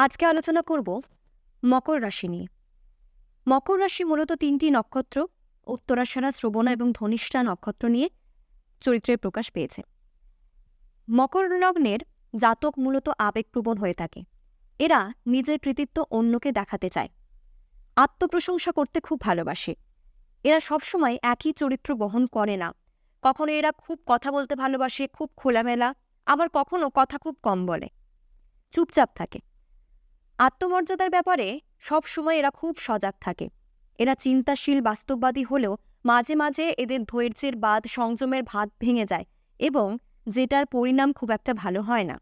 আজকে আলোচনা করব মকর রাশি নিয়ে। মকর রাশি মূলত তিনটি নক্ষত্র উত্তরাশারা শ্রবণা এবং ধনিষ্ঠা নক্ষত্র নিয়ে চরিত্রের প্রকাশ পেয়েছে। মকর লগ্নের জাতক মূলত আবেগপ্রবণ হয়ে থাকে। এরা নিজের কৃতিত্ব অন্যকে দেখাতে চায়। আত্মপ্রশংসা করতে খুব ভালোবাসে। এরা সবসময় একই চরিত্র বহন করে না। কখনো এরা খুব কথা বলতে ভালোবাসে, খুব খোলামেলা, আবার কখনো কথা খুব কম বলে। চুপচাপ থাকে। আত্মমর্যাদার ব্যাপারে সব সময় এরা খুব সজাগ থাকে। এরা চিন্তাশীল, বাস্তববাদী হলেও মাঝে মাঝে এদের ধৈর্যের বাদ সংযমের ভাত ভেঙে যায় এবং যেটার পরিণাম খুব একটা ভালো হয় না।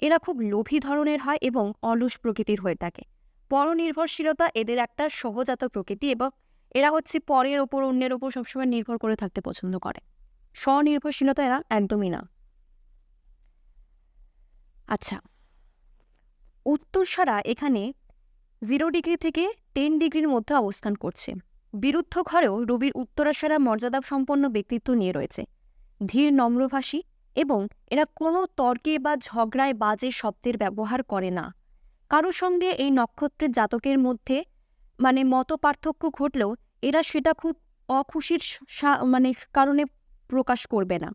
এরা খুব লোভী ধরনের হয় এবং অলস প্রকৃতির হয়ে থাকে। পরনির্ভরশীলতা এদের একটা সহজাত প্রকৃতি এবং এরা হচ্ছে পরের ওপর, অন্যের ওপর সবসময় নির্ভর করে থাকতে পছন্দ করে। স্বনির্ভরশীলতা এরা একদমই না। আচ্ছা উত্তরসারা এখানে জিরো ডিগ্রি থেকে টেন ডিগ্রির মধ্যে অবস্থান করছে। বিরুদ্ধ ঘরেও রবির উত্তরাসারা মর্যাদা সম্পন্ন ব্যক্তিত্ব নিয়ে রয়েছে। ধীর, নম্রভাষী এবং এরা কোনো তর্কে বা ঝগড়ায় বাজে শব্দের ব্যবহার করে না। কারোর সঙ্গে এই নক্ষত্রের জাতকের মধ্যে মানে মত পার্থক্য ঘটলেও এরা সেটা খুব অখুশির মানে কারণে প্রকাশ করবে না।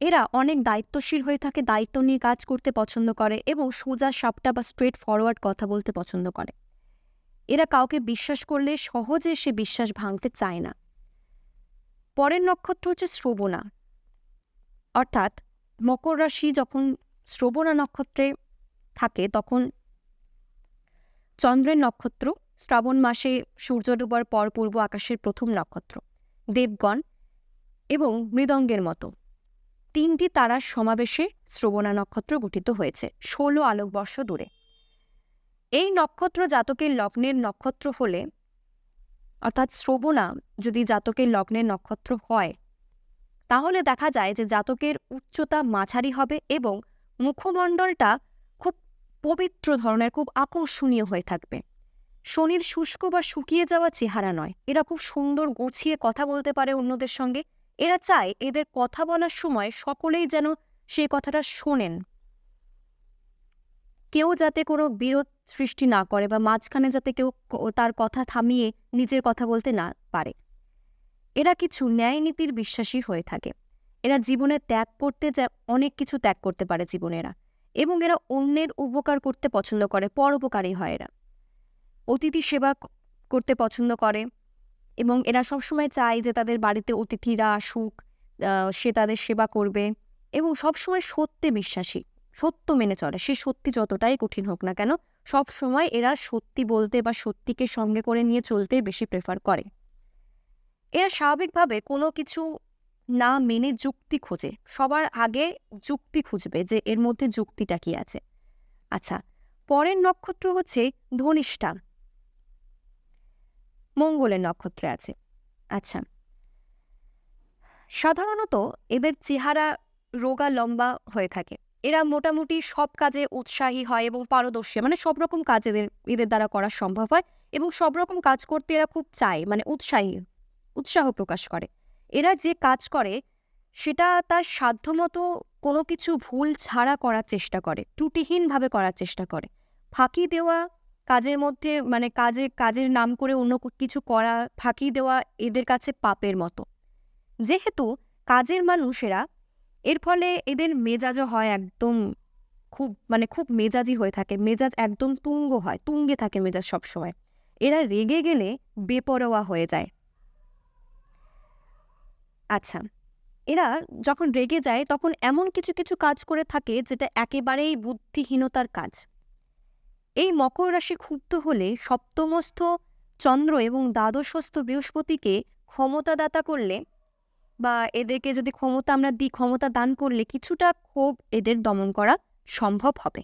এরা অনেক দায়িত্বশীল হয়ে থাকে, দায়িত্ব নিয়ে কাজ করতে পছন্দ করে এবং সোজা সাপটা বা স্ট্রেট ফরওয়ার্ড কথা বলতে পছন্দ করে। এরা কাউকে বিশ্বাস করলে সহজে সে বিশ্বাস ভাঙতে চায় না। পরের নক্ষত্র হচ্ছে শ্রবণা। অর্থাৎ মকর রাশি যখন শ্রবণা নক্ষত্রে থাকে তখন চন্দ্রের নক্ষত্র, শ্রাবণ মাসে সূর্য ডুবার পর পূর্ব আকাশের প্রথম নক্ষত্র, দেবগণ এবং মৃদঙ্গের মতো। তিনটি তারার সমাবেশে শ্রবণা নক্ষত্র গঠিত হয়েছে, ষোলো আলোকবর্ষ দূরে। এই নক্ষত্র জাতকের লগ্নের নক্ষত্র হলে, অর্থাৎ শ্রবণা যদি জাতকের লগ্নের নক্ষত্র হয়, তাহলে দেখা যায় যে জাতকের উচ্চতা মাঝারি হবে এবং মুখমণ্ডলটা খুব পবিত্র ধরনের, খুব আকর্ষণীয় হয়ে থাকবে। শনির শুষ্ক বা শুকিয়ে যাওয়া চেহারা নয়। এরা খুব সুন্দর গুছিয়ে কথা বলতে পারে অন্যদের সঙ্গে। এরা চায় এদের কথা বলার সময় সকলেই যেন সেই কথাটা শোনেন। কেউ যাতে কোনো বিরোধ সৃষ্টি না করে বা মাঝখানে যাতে কেউ তার কথা থামিয়ে নিজের কথা বলতে না পারে। এরা কিছু ন্যায় নীতির বিশ্বাসী হয়ে থাকে। এরা জীবনে ত্যাগ করতে যা, অনেক কিছু ত্যাগ করতে পারে জীবনেরা এবং এরা অন্যের উপকার করতে পছন্দ করে, পরোপকারী হয় এরা। অতিথি সেবা করতে পছন্দ করে এবং এরা সবসময় চায় যে তাদের বাড়িতে অতিথিরা আসুক সে তাদের সেবা করবে এবং সবসময় সত্যে বিশ্বাসী, সত্য মেনে চলে। সে সত্যি যতটাই কঠিন হোক না কেন সব সময় এরা সত্যি বলতে বা সত্যিকে সঙ্গে করে নিয়ে চলতে বেশি প্রেফার করে। এরা স্বাভাবিকভাবে কোনো কিছু না মেনে যুক্তি খোঁজে। সবার আগে যুক্তি খুঁজবে যে এর মধ্যে যুক্তিটা কি আছে। আচ্ছা পরের নক্ষত্র হচ্ছে ধনিষ্ঠা। মঙ্গলের নক্ষত্রে আছে। আচ্ছা। সাধারণত এদের চেহারা রোগা, লম্বা হয়ে থাকে। এরা মোটামুটি সব কাজে উৎসাহী হয় এবং পারদর্শী মানে সব রকম কাজ এদের এদের দ্বারা করা সম্ভব হয় এবং সব রকম কাজ করতে এরা খুব চায়। মানে উৎসাহী, উৎসাহ প্রকাশ করে। এরা যে কাজ করে, সেটা তার সাধ্যমতো কোনো কিছু ভুল ছাড়া করার চেষ্টা করে। ত্রুটিহীনভাবে করার চেষ্টা করে। ফাঁকি দেওয়া কাজের মধ্যে মানে কাজে, কাজের নাম করে অন্য কিছু করা, ফাঁকি দেওয়া এদের কাছে পাপের মতো। যেহেতু কাজের মানুষেরা, এর ফলে এদের মেজাজও হয় একদম খুব মানে খুব মেজাজি হয়ে থাকে। মেজাজ একদম তুঙ্গ হয়, তুঙ্গে থাকে মেজাজ সবসময়। এরা রেগে গেলে বেপরোয়া হয়ে যায়। আচ্ছা এরা যখন রেগে যায়, তখন এমন কিছু কিছু কাজ করে থাকে যেটা একেবারেই বুদ্ধিহীনতার কাজ। এই মকর রাশি ক্ষুব্ধ হলে সপ্তমস্থ চন্দ্র এবং দ্বাদশস্থ বৃহস্পতিকে ক্ষমতাদাতা করলে বা এদেরকে যদি ক্ষমতা আমরা দিই, ক্ষমতা দান করলে কিছুটা ক্ষোভ এদের দমন করা সম্ভব হবে।